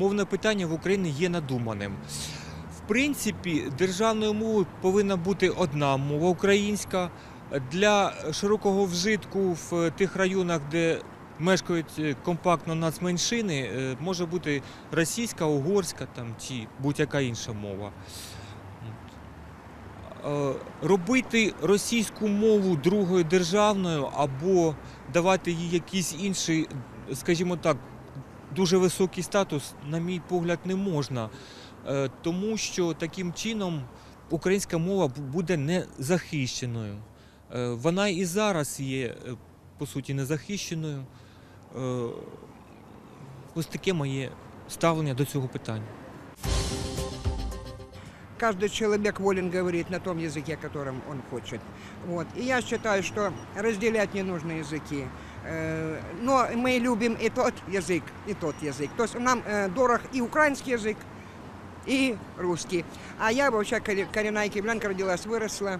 мовне питання в Україні є надуманим. В принципі, державною мовою повинна бути одна мова українська. Для широкого вжитку в тих районах, де мешкають е, компактно нацменшини, е, може бути російська, угорська там, чи будь-яка інша мова. Е, Робити російську мову другою державною або давати їй якийсь інший, скажімо так, дуже високий статус, на мій погляд, не можна. Е, Тому що таким чином українська мова бу- буде незахищеною. Е, Вона і зараз є, е, по суті, незахищеною. Е, Ось таке моє ставлення до цього питання. Каждый человек волен говорить на том языке, которым он хочет. Вот. И я считаю, что разделять не нужно языки. Э, Но мы любим и тот язык, и тот язык. То есть нам э, дорог и украинский язык, и русский. А я вообще коре- коренная киевлянка, родилась, выросла.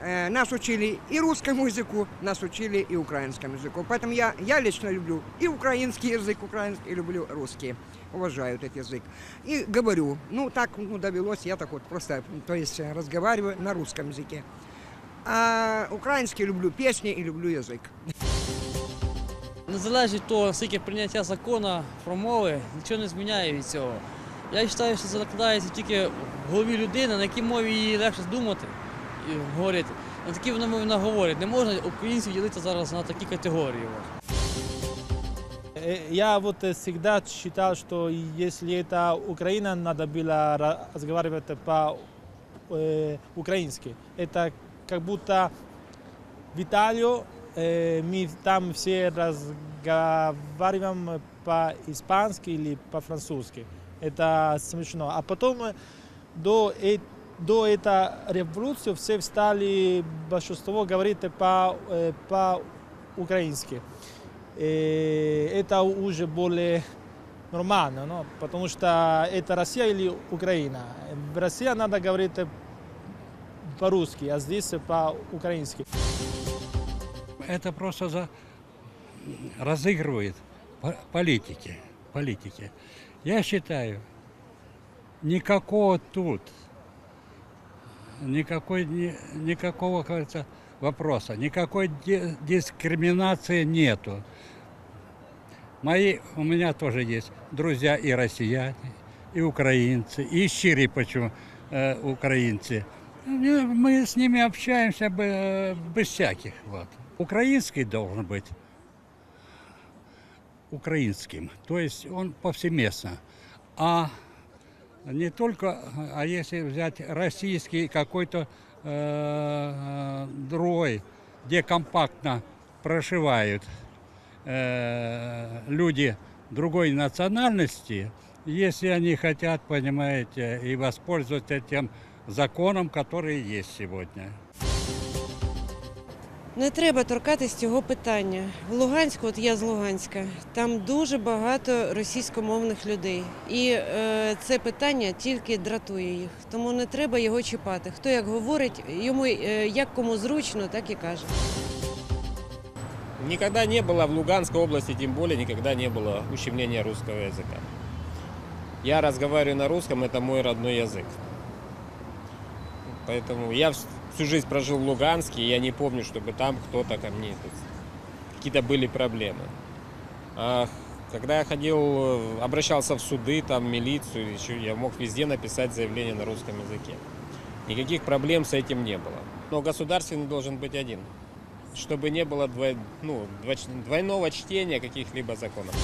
Э, Нас учили и русскому языку, нас учили и украинскому языку. Поэтому я, я лично люблю и украинский язык, украинский, и люблю русский. Уважаю этот язык. И говорю, ну так ну, довелось, я так вот просто, то есть э, разговариваю на русском языке. А украинский люблю песни и люблю язык. Незалежно від того, скільки прийняття закону про мови, нічого не зміняє від цього. Я вважаю, що це закладається тільки в голові людини, на якій мові їй легше думати і говорити. На такій вона мові вона говорить. Не можна українців ділити зараз на такі категорії. от. Э, Я вот э, всегда считал, что если это Украина, надо было ра- разговаривать по-украински. Это как будто в Италию э, мы там все разговариваем по-испански или по-французски. Это смешно. А потом э, до, э- до этой революции все стали большинство говорить по, э, по-украински. Э, это уже более нормально, ну, потому что это Россия или Украина. В России надо говорить по-русски, а здесь по-украински. Это просто за... разыгрывает по- политики. политики. Я считаю, никакого тут, никакой, ни- никакого, как говорится, вопроса, никакой ди- дискриминации нету. Мои, у меня тоже есть друзья и россияне, и украинцы, и щири почему э, украинцы. Ну, Мы с ними общаемся бы- без всяких. Вот. Украинский должен быть украинским, то есть он повсеместно. А не только, а если взять российский какой-то э, другой, где компактно проживают э, люди другой национальности, если они хотят, понимаете, и воспользоваться тем законом, который есть сегодня. Не треба торкатись цього питання. В Луганську, от я з Луганська, там дуже багато російськомовних людей. І е, це питання тільки дратує їх. Тому не треба його чіпати. Хто як говорить, йому е, як кому зручно, так і каже. Никогда не было в Луганской области, тем более никогда не было ущемления русского языка. Я разговариваю на русском, это мой родной язык. Поэтому я вс- всю жизнь прожил в Луганске, и я не помню, чтобы там кто-то ко мне какие-то были проблемы. А когда я ходил, обращался в суды, там, милицию, еще я мог везде написать заявление на русском языке. Никаких проблем с этим не было. Но государственный должен быть один чтобы не было двой- ну, двойного чтения каких-либо законов.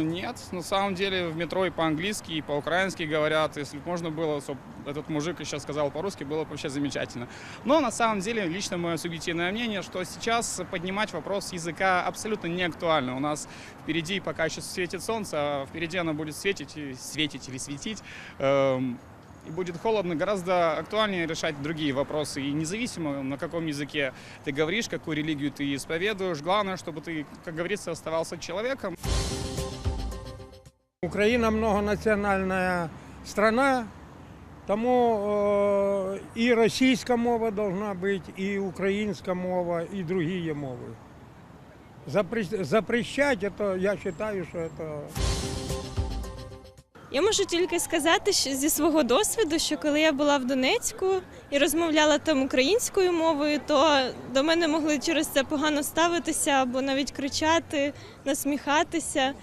Нет, на самом деле в метро и по-английски, и по-украински говорят. Если бы можно было, этот мужик еще сказал по-русски, было бы вообще замечательно. Но на самом деле, лично мое субъективное мнение, что сейчас поднимать вопрос языка абсолютно не актуально. У нас впереди пока еще светит солнце, а впереди оно будет светить, светить или светить. эм, и будет холодно, гораздо актуальнее решать другие вопросы. И независимо, на каком языке ты говоришь, какую религию ты исповедуешь, главное, чтобы ты, как говорится, оставался человеком. Украина многонациональная страна, тому э, и российская мова должна быть, и украинская мова, и другие мовы. Запре- Запрещать это, я считаю, что это Я можу тільки сказати що зі свого досвіду, що коли я була в Донецьку і розмовляла там українською мовою, то до мене могли через це погано ставитися або навіть кричати, насміхатися.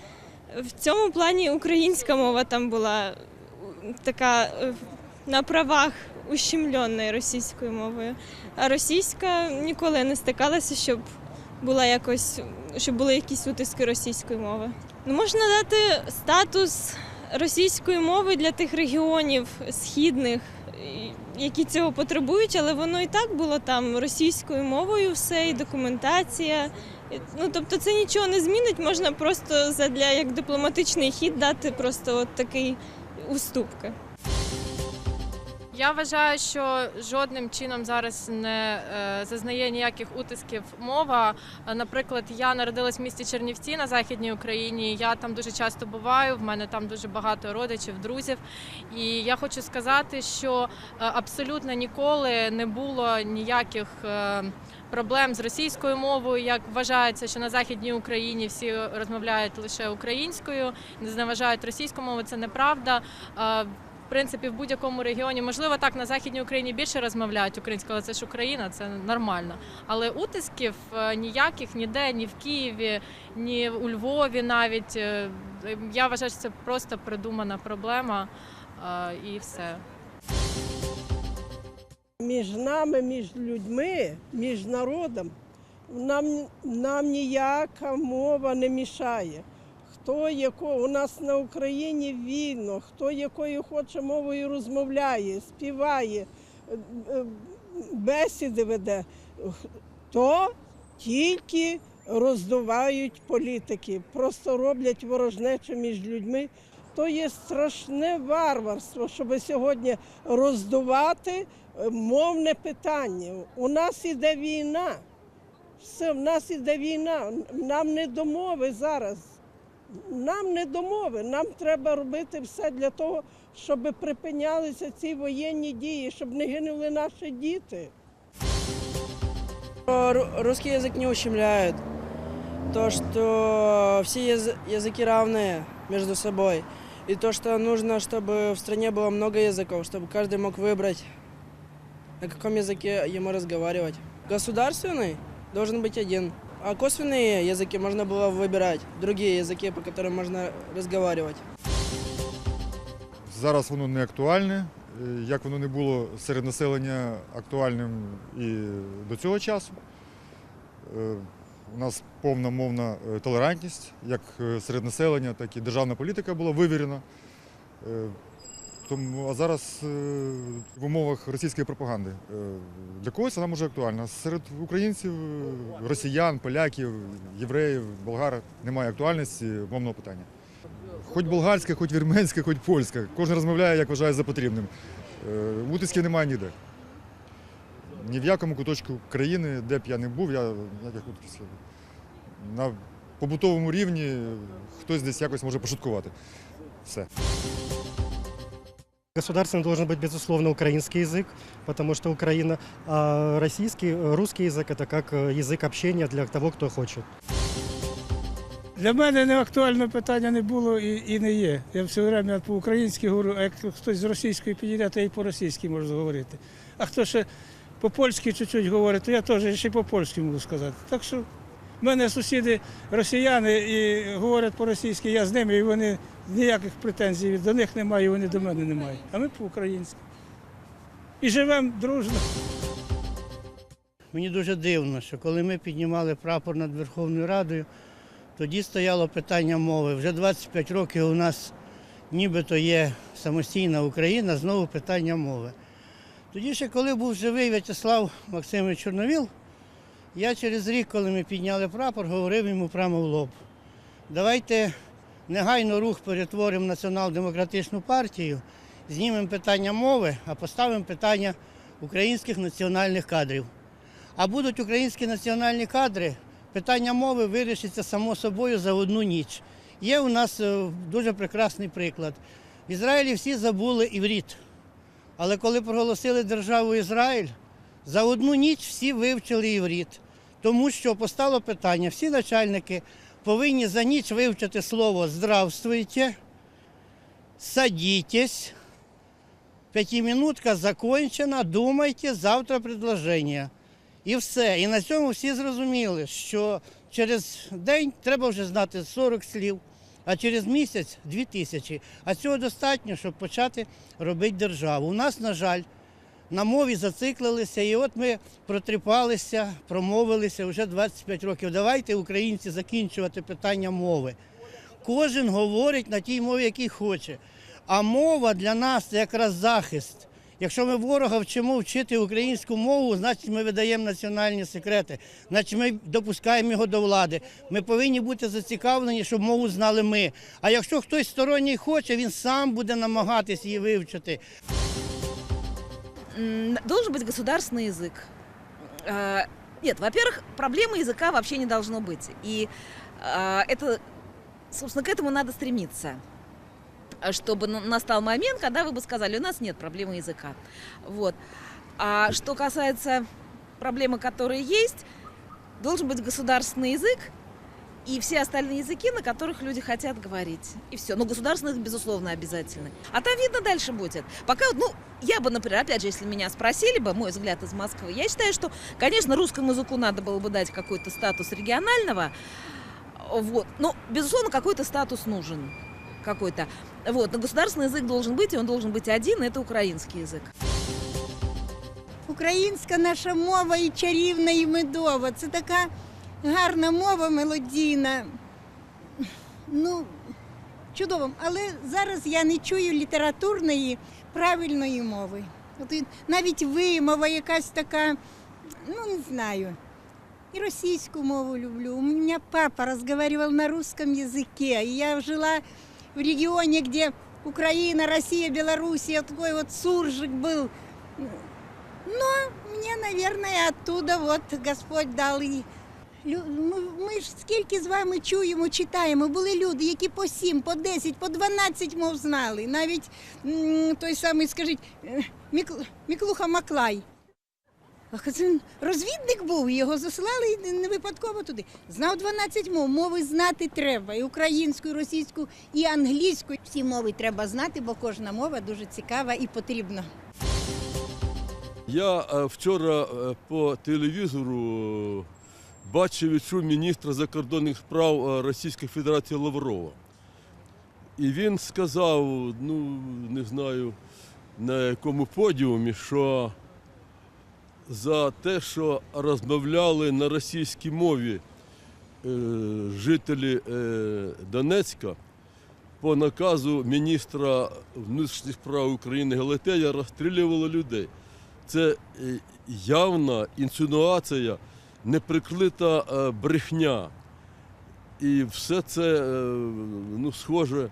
В цьому плані українська мова там була така е, на правах ущемленої російською мовою. А російська ніколи не стикалася, щоб була якось, щоб були якісь утиски російської мови. Ну, можна дати статус російської мови для тих регіонів східних, які цього потребують, але воно і так було там російською мовою, все, і документація. Ну тобто це нічого не змінить, можна просто задля як дипломатичний хід дати просто от такий уступки. Я вважаю, що жодним чином зараз не е, зазнає ніяких утисків мова. Наприклад, я народилась в місті Чернівці на західній Україні. Я там дуже часто буваю. В мене там дуже багато родичів, друзів. І я хочу сказати, що е, абсолютно ніколи не було ніяких. е, Проблем з російською мовою, як вважається, що на західній Україні всі розмовляють лише українською, не зневажають російську мову. Це неправда. В принципі, в будь-якому регіоні, можливо, так на західній Україні більше розмовляють українською, але це ж Україна, це нормально. Але утисків е, ніяких ніде, ні в Києві, ні у Львові навіть. Е, Я вважаю, що це просто придумана проблема е, і все. між нами, між людьми, між народом, нам, нам ніяка мова не мішає. Хто яко у нас на Україні вільно, хто якою хоче мовою розмовляє, співає, е, е, бесіди веде, то тільки роздувають політики, просто роблять ворожнечу між людьми. То є страшне варварство, щоб сьогодні роздувати е, мовне питання. У нас іде війна. Все, в нас іде війна. Нам не до мови зараз. Нам не до мови. Нам треба робити все для того, щоб припинялися ці воєнні дії, щоб не гинули наші діти. Русский язык не ущемляет. То, что все яз- языки равные между собой. И то, что нужно, чтобы в стране было много языков, чтобы каждый мог выбрать, на каком языке ему разговаривать. Государственный должен быть один. А косвенные языки можно было выбирать. Другие языки, по которым можно разговаривать. Зараз воно не актуальне, е, як воно не було серед населення актуальним і до цього часу. Е, У нас повна мовна е, толерантність, як е, серед населення, так і державна політика була вивірена. Тому, а зараз е, в умовах російської пропаганди е, для когось вона може актуальна. Серед українців, е, росіян, поляків, євреїв, болгар немає актуальності мовного питання. Хоч болгарська, хоч вірменська, хоч польська. Кожен розмовляє, як вважає за потрібним. Утисків немає ніде. Ні в якому куточку країни, де б я не був, я ніяких утисків. На побутовому рівні хтось десь якось може пошуткувати. Все. Государственным должен быть, безусловно, украинский язык, потому что Украина, а российский, э, русский язык это как э, язык общения для того, кто хочет. Для мене не актуальне питання не було і, і не є. Я все время по-українськи говорю, а як хтось з російської підійде, то я і по-російськи можу говорити. А хто ще по-польськи чуть-чуть говорить, то я теж ще й по-польськи можу сказати. Так що в мене сусіди росіяни і говорять по-російськи, я з ними, і вони ніяких претензій до них немає, і вони до мене не мають. А ми по-українськи. І живемо дружно. Мені дуже дивно, що коли ми піднімали прапор над Верховною Радою, тоді стояло питання мови. Вже 25 років у нас нібито є самостійна Україна, знову питання мови. Тоді ще, коли був живий В'ячеслав Максимович Чорновіл, я через рік, коли ми підняли прапор, говорив йому прямо в лоб. Давайте негайно рух перетворимо націонал-демократичну партію, знімемо питання мови, а поставимо питання українських національних кадрів. А будуть українські національні кадри, питання мови вирішиться само собою за одну ніч. Є у нас е, дуже прекрасний приклад. В Ізраїлі всі забули івріт. Але коли проголосили державу Ізраїль, за одну ніч всі вивчили івріт. Тому що постало питання, всі начальники повинні за ніч вивчити слово здравствуйте садитесь, п'ятиминутка закончена, думайте, завтра предложення. І все. І на цьому всі зрозуміли, що через день треба вже знати 40 слів, а через місяць 2 тисячі. А цього достатньо, щоб почати робити державу. У нас, на жаль, на мові зациклилися, і от ми протріпалися, промовилися вже 25 років. Давайте, українці, закінчувати питання мови. Кожен говорить на тій мові, якій хоче. А мова для нас це якраз захист. Якщо ми ворога вчимо вчити українську мову, значить ми видаємо національні секрети, значить ми допускаємо його до влади. Ми повинні бути зацікавлені, щоб мову знали ми. А якщо хтось сторонній хоче, він сам буде намагатись її вивчити М, Должен быть государственный язык. Э, Нет, во-первых, проблемы языка вообще не должно быть. И э, это, собственно, к этому надо стремиться. А Чтобы на- настал момент, когда вы бы сказали, у нас нет проблемы языка. Вот. А что касается проблемы, которые есть, должен быть государственный язык и все остальные языки, на которых люди хотят говорить. И все. Но государственный язык, безусловно, обязательно. А там видно дальше будет. Пока, вот, ну, я бы, например, опять же, если меня спросили бы, мой взгляд из Москвы, я считаю, что, конечно, русскому языку надо было бы дать какой-то статус регионального, вот. Но, безусловно, какой-то статус нужен. Какой-то. Вот. Но государственный язык должен быть, и он должен быть один, и это украинский язык. Українська наша мова і чарівна, і медова. Це така Гарна мова мелодійна. Ну, чудово. Але зараз я не чую літературної правильної мови. От і навіть вимова якась така, ну не знаю. И российскую мову люблю. У меня папа разговаривал на русском языке. И я жила в регионе, где Украина, Россия, Белоруссия, такой вот суржик был. Но мне, наверное, оттуда вот Господь дал і. Лю- Ми, ж скільки з вами чуємо, читаємо. Були люди, які по 7, по 10, по 12 мов знали. Навіть той самий, скажіть, е, Міклуха Маклай. Це розвідник був, його засилали і не випадково туди. Знав 12 мов. Мови знати треба. І українську, і російську, і англійську. Всі мови треба знати, бо кожна мова дуже цікава і потрібна. Я е, вчора е, по телевізору бачив і чув міністра закордонних справ е, Російської Федерації Лаврова. І він сказав, ну не знаю на якому подіумі, що за те, що розмовляли на російській мові е, жителі е, Донецька, по наказу міністра внутрішніх справ України Галатея розстрілювали людей. Це е, явна інсинуація, неприкрита е, брехня. І все це е, ну, схоже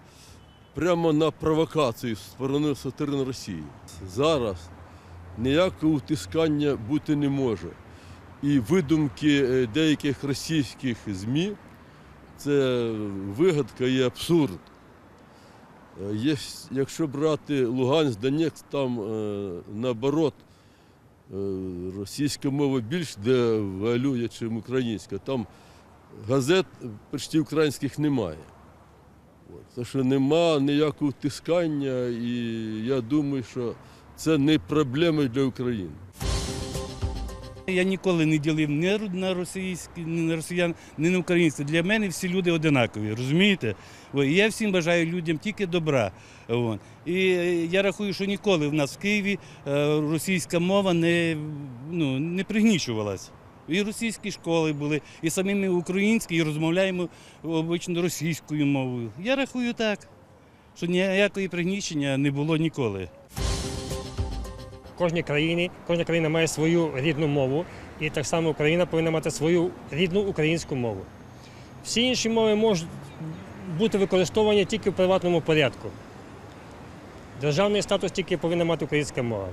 прямо на провокацію з сторони сторони Росії. Зараз ніякого утискання бути не може. І видумки е, деяких російських ЗМІ це вигадка і абсурд. Якщо брати Луганськ, Донецьк, там наоборот російська мова більш девалює, ніж українська. Там газет почти українських немає. Тому що нема ніякого тискання, і я думаю, що це не проблема для України. Я ніколи не ділив ні на російські, ні на росіян, ні на українців. Для мене всі люди одинакові, розумієте? Я всім бажаю людям тільки добра. І е, я рахую, що ніколи в нас в Києві е, російська мова не, ну, не пригнічувалась. І російські школи були, і самі ми українські, і розмовляємо обично російською мовою. Я рахую так, що ніякої пригнічення не було ніколи. Кожній країні, кожна країна має свою рідну мову, і так само Україна повинна мати свою рідну українську мову. Всі інші мови можуть бути використовані тільки в приватному порядку. Державний статус тільки повинна мати українська мова.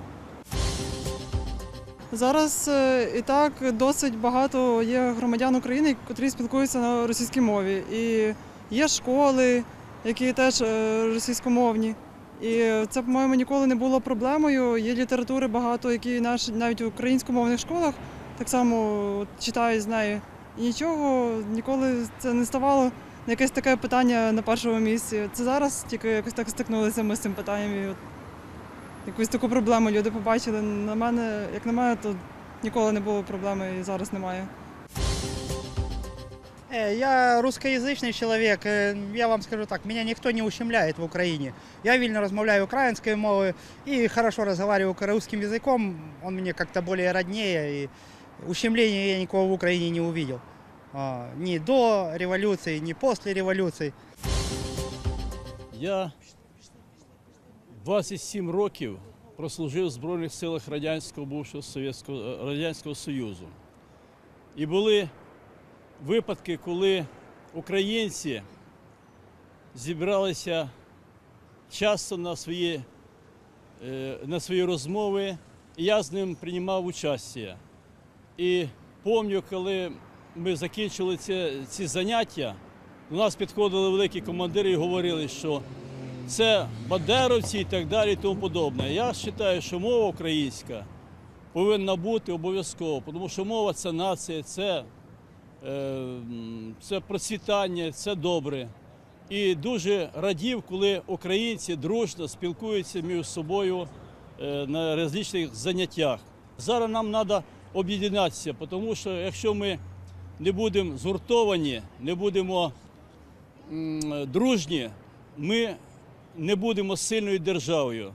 Зараз е, і так досить багато є громадян України, котрі спілкуються на російській мові. І є школи, які теж е, російськомовні. І це, по-моєму, ніколи не було проблемою. Є літератури багато, які наші навіть в українськомовних школах так само читають з нею. І нічого ніколи це не ставало якесь таке питання на першому місці. Це зараз тільки якось так стикнулися ми з цим питанням. І от якусь таку проблему люди побачили. На мене, як на мене, то ніколи не було проблеми і зараз немає. Э, Я русскоязычный человек. э, Я вам скажу так, меня никто не ущемляет в Украине. Я вільно розмовляю українською мовою и хорошо разговариваю русским языком. Он мне как-то более роднее. И ущемления я никого в Украине не увидел. А, Ни до революции, ни после революции. Я 27 років прослужив в Збройних силах Радянського бувшого Совєтського Радянського Союзу. І були Випадки, коли українці зібралися часто на свої, е, на свої розмови, і я з ним приймав участь. І пам'ятаю, коли ми закінчили ці, ці заняття, до нас підходили великі командири і говорили, що це бандеровці і так далі, і тому подобне. Я вважаю, що мова українська повинна бути обов'язково, тому що мова це нація, це, це процвітання, це добре. І дуже радів, коли українці дружно спілкуються між собою е, на різних заняттях. Зараз нам треба об'єднатися, тому що якщо ми не будемо згуртовані, не будемо дружні, ми не будемо сильною державою.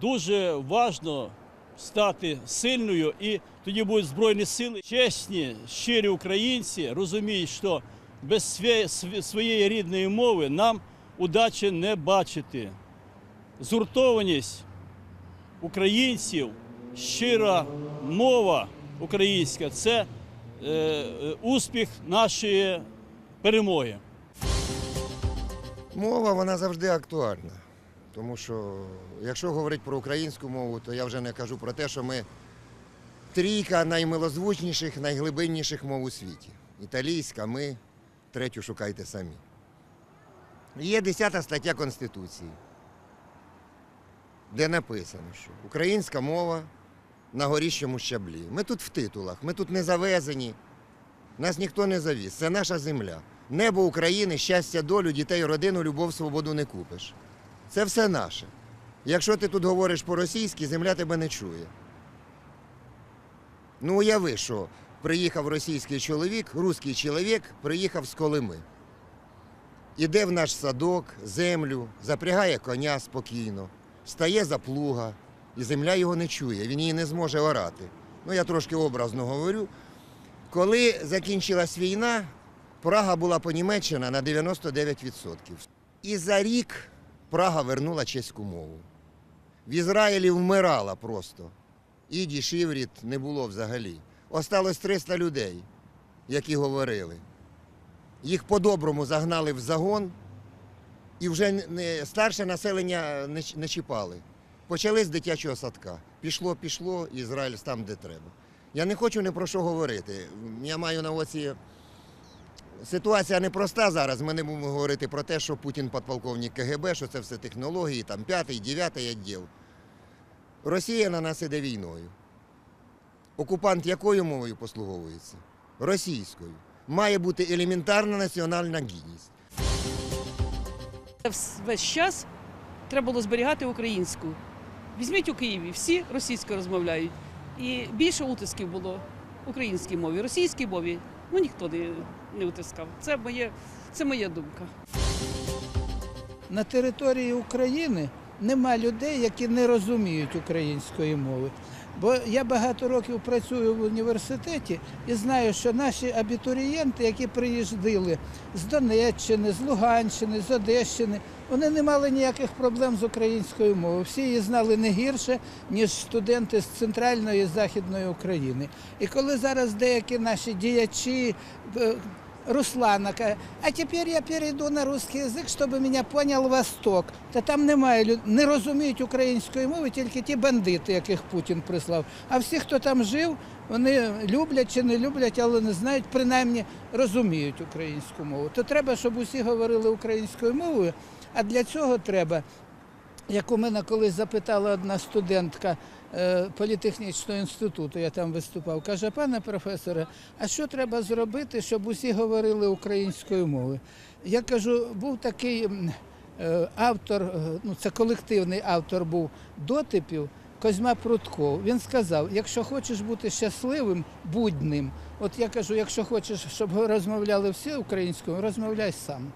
Дуже важливо стати сильною, і тоді будуть збройні сили. Чесні, щирі українці розуміють, що без своєї рідної мови нам удачі не бачити. Згуртованість українців, щира мова українська це е, е, успіх нашої перемоги. Мова вона завжди актуальна. Тому що, якщо говорити про українську мову, то я вже не кажу про те, що ми трійка наймилозвучніших, найглибинніших мов у світі. Італійська, ми, третю шукайте самі. Є 10 стаття Конституції, де написано, що українська мова на горіщому щаблі. Ми тут в титулах, ми тут не завезені, нас ніхто не завіз. Це наша земля. Небо України, щастя, долю, дітей, родину, любов, свободу не купиш. Це все наше. Якщо ти тут говориш по-російськи, земля тебе не чує. Ну, уяви, що приїхав російський чоловік, русський чоловік приїхав з Колими. Іде в наш садок, землю, запрягає коня спокійно, стає за плуга, і земля його не чує, він її не зможе орати. Ну, я трошки образно говорю. Коли закінчилась війна, Прага була понімечена на 99%. І за рік Прага вернула чеську мову. В Ізраїлі вмирала просто. Ідіш, івріт не було взагалі. Осталось 300 людей, які говорили. Їх по-доброму загнали в загон, і вже не, старше населення не, не чіпали. Почали з дитячого садка. Пішло, пішло, Ізраїль там, де треба. Я не хочу ні про що говорити. Я маю на оці. Ситуація непроста зараз. Ми не будемо говорити про те, що Путін подполковник КГБ, що це все технології, там п'ятий, дев'ятий відділ. Росія на нас іде війною. Окупант якою мовою послуговується? Російською. Має бути елементарна національна гідність. Весь час треба було зберігати українську. Візьміть у Києві, всі російською розмовляють. І більше утисків було українській мові, російській мові. Ну ніхто не, не утискав. Це моє, це моя думка. На території України нема людей, які не розуміють української мови. Бо я багато років працюю в університеті і знаю, що наші абітурієнти, які приїздили з Донеччини, з Луганщини, з Одещини, вони не мали ніяких проблем з українською мовою. Всі її знали не гірше, ніж студенти з центральної і західної України. І коли зараз деякі наші діячі. Руслана каже, а тепер я перейду на русский язик, щоб мене понял Восток. Та там немає не розуміють української мови, тільки ті бандити, яких Путін прислав. А всі, хто там жив, вони люблять чи не люблять, але не знають, принаймні розуміють українську мову. То треба, щоб усі говорили українською мовою, а для цього треба як у мене колись запитала одна студентка е, політехнічного інституту, я там виступав, каже, пане професоре, а що треба зробити, щоб усі говорили українською мовою? Я кажу, був такий е, автор, е, ну це колективний автор був дотипів. Козьма Прутков. Він сказав: якщо хочеш бути щасливим, будь ним. От я кажу, якщо хочеш, щоб розмовляли всі українською, розмовляй сам.